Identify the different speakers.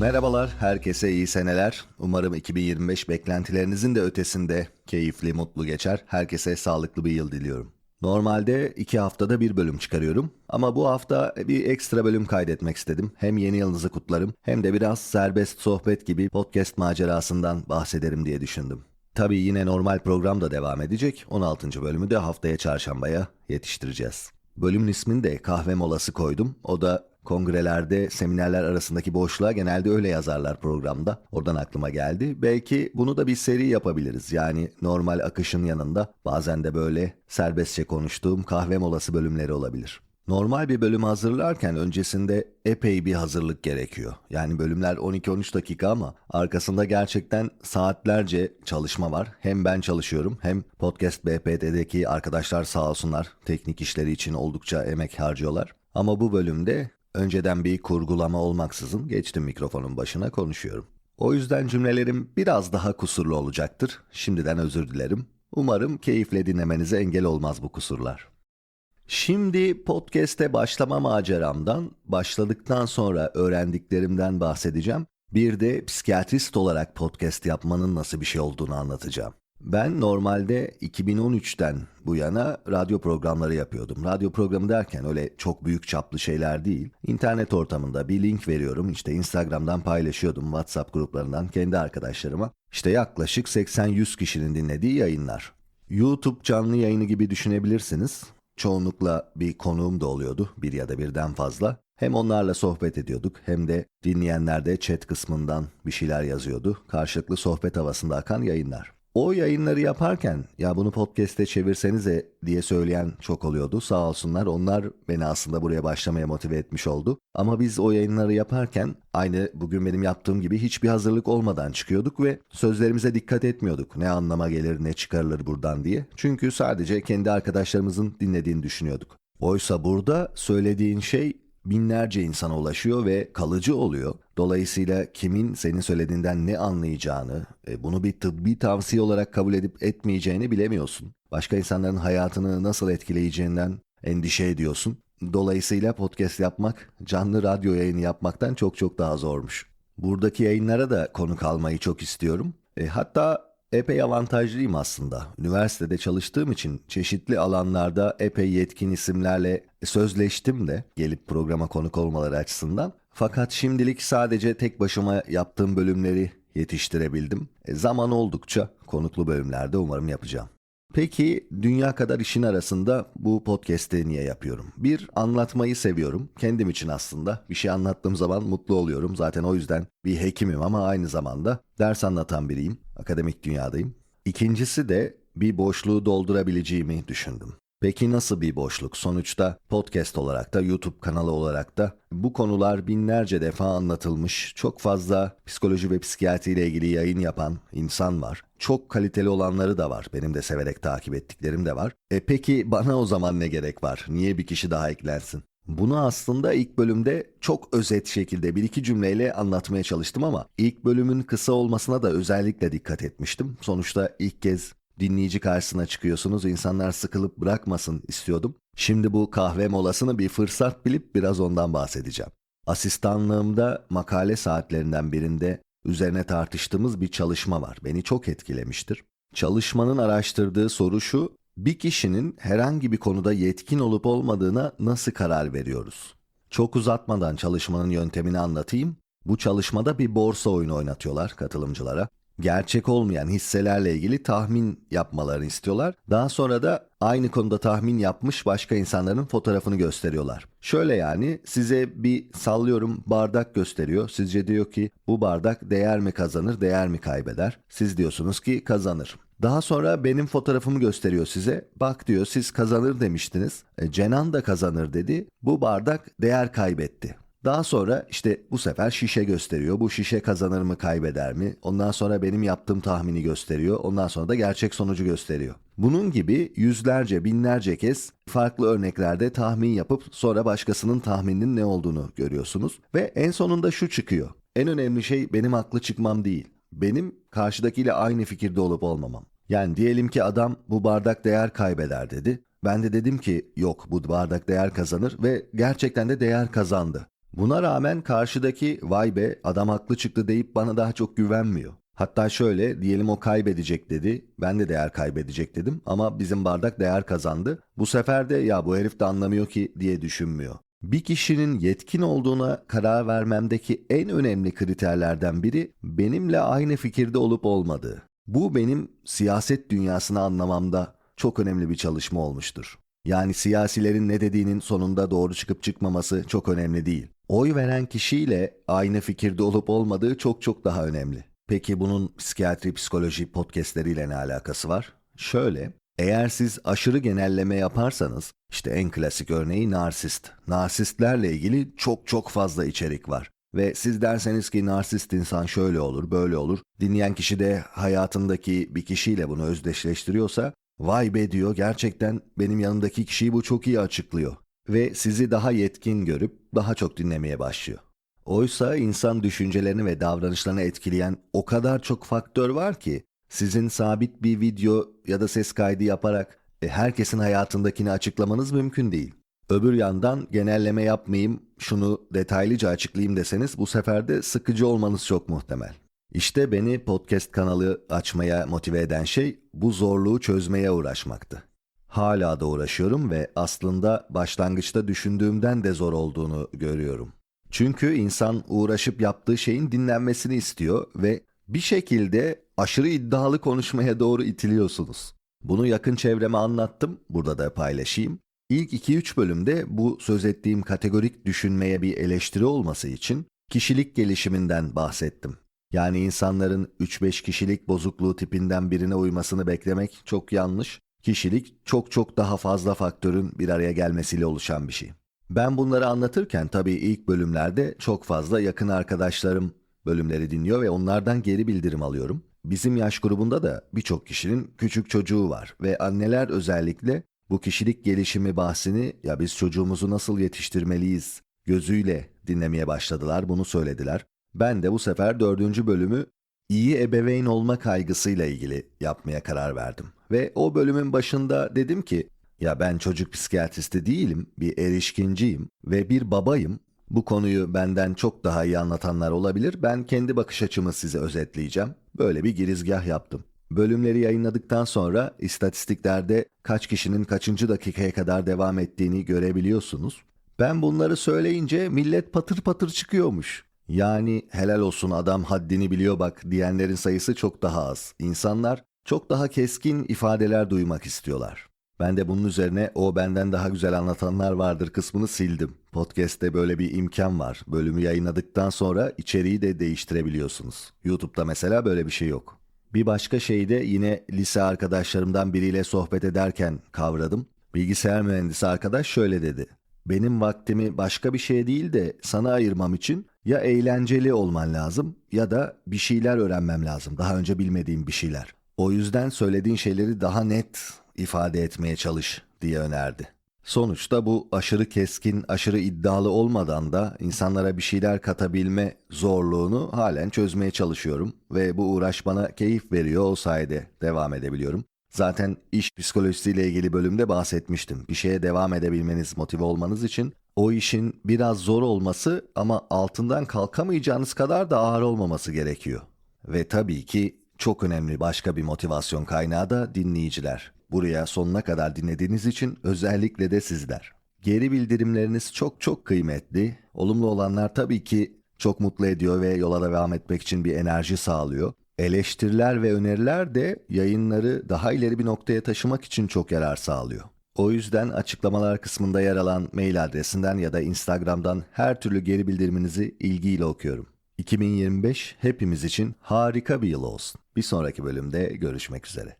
Speaker 1: Merhabalar, herkese iyi seneler. Umarım 2025 beklentilerinizin de ötesinde keyifli, mutlu geçer. Herkese sağlıklı bir yıl diliyorum. Normalde iki haftada bir bölüm çıkarıyorum ama bu hafta bir ekstra bölüm kaydetmek istedim. Hem yeni yılınızı kutlarım hem de biraz serbest sohbet gibi podcast macerasından bahsederim diye düşündüm. Tabii yine normal program da devam edecek. 16. bölümü de haftaya çarşambaya yetiştireceğiz. Bölümün ismini de kahve molası koydum. O da kongrelerde, seminerler arasındaki boşluğa genelde öyle yazarlar programda. Oradan aklıma geldi. Belki bunu da bir seri yapabiliriz. Yani normal akışın yanında bazen de böyle serbestçe konuştuğum kahve molası bölümleri olabilir. Normal bir bölüm hazırlarken öncesinde epey bir hazırlık gerekiyor. Yani bölümler 12-13 dakika ama arkasında gerçekten saatlerce çalışma var. Hem ben çalışıyorum hem Podcast BPT'deki arkadaşlar sağ olsunlar teknik işleri için oldukça emek harcıyorlar. Ama bu bölümde önceden bir kurgulama olmaksızın geçtim mikrofonun başına konuşuyorum. O yüzden cümlelerim biraz daha kusurlu olacaktır. Şimdiden özür dilerim. Umarım keyifle dinlemenize engel olmaz bu kusurlar. Şimdi podcast'e başlama maceramdan, başladıktan sonra öğrendiklerimden bahsedeceğim. Bir de psikiyatrist olarak podcast yapmanın nasıl bir şey olduğunu anlatacağım. Ben normalde 2013'ten bu yana radyo programları yapıyordum. Radyo programı derken öyle çok büyük çaplı şeyler değil. İnternet ortamında bir link veriyorum. İşte Instagram'dan paylaşıyordum WhatsApp gruplarından kendi arkadaşlarıma. İşte yaklaşık 80-100 kişinin dinlediği yayınlar. YouTube canlı yayını gibi düşünebilirsiniz. Çoğunlukla bir konuğum da oluyordu, bir ya da birden fazla. Hem onlarla sohbet ediyorduk hem de dinleyenler de chat kısmından bir şeyler yazıyordu. Karşılıklı sohbet havasında akan yayınlar. O yayınları yaparken ya bunu podcast'e çevirsenize diye söyleyen çok oluyordu. Sağ olsunlar onlar beni aslında buraya başlamaya motive etmiş oldu. Ama biz o yayınları yaparken aynı bugün benim yaptığım gibi hiçbir hazırlık olmadan çıkıyorduk ve sözlerimize dikkat etmiyorduk. Ne anlama gelir ne çıkarılır buradan diye. Çünkü sadece kendi arkadaşlarımızın dinlediğini düşünüyorduk. Oysa burada söylediğin şey binlerce insana ulaşıyor ve kalıcı oluyor. Dolayısıyla kimin senin söylediğinden ne anlayacağını, e, bunu bir tıbbi tavsiye olarak kabul edip etmeyeceğini bilemiyorsun. Başka insanların hayatını nasıl etkileyeceğinden endişe ediyorsun. Dolayısıyla podcast yapmak, canlı radyo yayını yapmaktan çok çok daha zormuş. Buradaki yayınlara da konuk almayı çok istiyorum. E, hatta epey avantajlıyım aslında. Üniversitede çalıştığım için çeşitli alanlarda epey yetkin isimlerle sözleştim de gelip programa konuk olmaları açısından. Fakat şimdilik sadece tek başıma yaptığım bölümleri yetiştirebildim. E, zaman oldukça konuklu bölümlerde umarım yapacağım. Peki dünya kadar işin arasında bu podcast'i niye yapıyorum? Bir, anlatmayı seviyorum. Kendim için aslında. Bir şey anlattığım zaman mutlu oluyorum. Zaten o yüzden bir hekimim ama aynı zamanda ders anlatan biriyim. Akademik dünyadayım. İkincisi de bir boşluğu doldurabileceğimi düşündüm. Peki nasıl bir boşluk? Sonuçta podcast olarak da YouTube kanalı olarak da bu konular binlerce defa anlatılmış. Çok fazla psikoloji ve psikiyatri ile ilgili yayın yapan insan var. Çok kaliteli olanları da var. Benim de severek takip ettiklerim de var. E peki bana o zaman ne gerek var? Niye bir kişi daha eklensin? Bunu aslında ilk bölümde çok özet şekilde bir iki cümleyle anlatmaya çalıştım ama ilk bölümün kısa olmasına da özellikle dikkat etmiştim. Sonuçta ilk kez dinleyici karşısına çıkıyorsunuz. İnsanlar sıkılıp bırakmasın istiyordum. Şimdi bu kahve molasını bir fırsat bilip biraz ondan bahsedeceğim. Asistanlığımda makale saatlerinden birinde üzerine tartıştığımız bir çalışma var. Beni çok etkilemiştir. Çalışmanın araştırdığı soru şu, bir kişinin herhangi bir konuda yetkin olup olmadığına nasıl karar veriyoruz? Çok uzatmadan çalışmanın yöntemini anlatayım. Bu çalışmada bir borsa oyunu oynatıyorlar katılımcılara gerçek olmayan hisselerle ilgili tahmin yapmalarını istiyorlar. Daha sonra da aynı konuda tahmin yapmış başka insanların fotoğrafını gösteriyorlar. Şöyle yani size bir sallıyorum bardak gösteriyor. Sizce diyor ki bu bardak değer mi kazanır, değer mi kaybeder? Siz diyorsunuz ki kazanır. Daha sonra benim fotoğrafımı gösteriyor size. Bak diyor siz kazanır demiştiniz. E, Cenan da kazanır dedi. Bu bardak değer kaybetti. Daha sonra işte bu sefer şişe gösteriyor. Bu şişe kazanır mı kaybeder mi? Ondan sonra benim yaptığım tahmini gösteriyor. Ondan sonra da gerçek sonucu gösteriyor. Bunun gibi yüzlerce binlerce kez farklı örneklerde tahmin yapıp sonra başkasının tahmininin ne olduğunu görüyorsunuz. Ve en sonunda şu çıkıyor. En önemli şey benim haklı çıkmam değil. Benim karşıdakiyle aynı fikirde olup olmamam. Yani diyelim ki adam bu bardak değer kaybeder dedi. Ben de dedim ki yok bu bardak değer kazanır ve gerçekten de değer kazandı. Buna rağmen karşıdaki vay be adam haklı çıktı deyip bana daha çok güvenmiyor. Hatta şöyle diyelim o kaybedecek dedi. Ben de değer kaybedecek dedim ama bizim bardak değer kazandı. Bu sefer de ya bu herif de anlamıyor ki diye düşünmüyor. Bir kişinin yetkin olduğuna karar vermemdeki en önemli kriterlerden biri benimle aynı fikirde olup olmadığı. Bu benim siyaset dünyasını anlamamda çok önemli bir çalışma olmuştur. Yani siyasilerin ne dediğinin sonunda doğru çıkıp çıkmaması çok önemli değil. Oy veren kişiyle aynı fikirde olup olmadığı çok çok daha önemli. Peki bunun psikiyatri, psikoloji podcastleriyle ne alakası var? Şöyle, eğer siz aşırı genelleme yaparsanız, işte en klasik örneği narsist. Narsistlerle ilgili çok çok fazla içerik var. Ve siz derseniz ki narsist insan şöyle olur, böyle olur. Dinleyen kişi de hayatındaki bir kişiyle bunu özdeşleştiriyorsa, vay be diyor gerçekten benim yanımdaki kişiyi bu çok iyi açıklıyor. Ve sizi daha yetkin görüp daha çok dinlemeye başlıyor. Oysa insan düşüncelerini ve davranışlarını etkileyen o kadar çok faktör var ki sizin sabit bir video ya da ses kaydı yaparak e, herkesin hayatındakini açıklamanız mümkün değil. Öbür yandan genelleme yapmayayım, şunu detaylıca açıklayayım deseniz bu sefer de sıkıcı olmanız çok muhtemel. İşte beni podcast kanalı açmaya motive eden şey bu zorluğu çözmeye uğraşmaktı. Hala da uğraşıyorum ve aslında başlangıçta düşündüğümden de zor olduğunu görüyorum. Çünkü insan uğraşıp yaptığı şeyin dinlenmesini istiyor ve bir şekilde aşırı iddialı konuşmaya doğru itiliyorsunuz. Bunu yakın çevreme anlattım, burada da paylaşayım. İlk 2-3 bölümde bu söz ettiğim kategorik düşünmeye bir eleştiri olması için kişilik gelişiminden bahsettim. Yani insanların 3-5 kişilik bozukluğu tipinden birine uymasını beklemek çok yanlış. Kişilik çok çok daha fazla faktörün bir araya gelmesiyle oluşan bir şey. Ben bunları anlatırken tabii ilk bölümlerde çok fazla yakın arkadaşlarım bölümleri dinliyor ve onlardan geri bildirim alıyorum. Bizim yaş grubunda da birçok kişinin küçük çocuğu var ve anneler özellikle bu kişilik gelişimi bahsini ya biz çocuğumuzu nasıl yetiştirmeliyiz gözüyle dinlemeye başladılar, bunu söylediler. Ben de bu sefer dördüncü bölümü iyi ebeveyn olma kaygısıyla ilgili yapmaya karar verdim. Ve o bölümün başında dedim ki ya ben çocuk psikiyatristi değilim, bir erişkinciyim ve bir babayım. Bu konuyu benden çok daha iyi anlatanlar olabilir. Ben kendi bakış açımı size özetleyeceğim. Böyle bir girizgah yaptım. Bölümleri yayınladıktan sonra istatistiklerde kaç kişinin kaçıncı dakikaya kadar devam ettiğini görebiliyorsunuz. Ben bunları söyleyince millet patır patır çıkıyormuş. Yani helal olsun adam haddini biliyor bak diyenlerin sayısı çok daha az. İnsanlar çok daha keskin ifadeler duymak istiyorlar. Ben de bunun üzerine o benden daha güzel anlatanlar vardır kısmını sildim. Podcast'te böyle bir imkan var. Bölümü yayınladıktan sonra içeriği de değiştirebiliyorsunuz. YouTube'da mesela böyle bir şey yok. Bir başka şeyi de yine lise arkadaşlarımdan biriyle sohbet ederken kavradım. Bilgisayar mühendisi arkadaş şöyle dedi. Benim vaktimi başka bir şey değil de sana ayırmam için ya eğlenceli olman lazım ya da bir şeyler öğrenmem lazım. Daha önce bilmediğim bir şeyler. O yüzden söylediğin şeyleri daha net ifade etmeye çalış diye önerdi. Sonuçta bu aşırı keskin, aşırı iddialı olmadan da insanlara bir şeyler katabilme zorluğunu halen çözmeye çalışıyorum ve bu uğraş bana keyif veriyor o sayede devam edebiliyorum. Zaten iş psikolojisiyle ilgili bölümde bahsetmiştim. Bir şeye devam edebilmeniz, motive olmanız için o işin biraz zor olması ama altından kalkamayacağınız kadar da ağır olmaması gerekiyor. Ve tabii ki çok önemli başka bir motivasyon kaynağı da dinleyiciler. Buraya sonuna kadar dinlediğiniz için özellikle de sizler. Geri bildirimleriniz çok çok kıymetli. Olumlu olanlar tabii ki çok mutlu ediyor ve yola devam etmek için bir enerji sağlıyor. Eleştiriler ve öneriler de yayınları daha ileri bir noktaya taşımak için çok yarar sağlıyor. O yüzden açıklamalar kısmında yer alan mail adresinden ya da Instagram'dan her türlü geri bildiriminizi ilgiyle okuyorum. 2025 hepimiz için harika bir yıl olsun. Bir sonraki bölümde görüşmek üzere.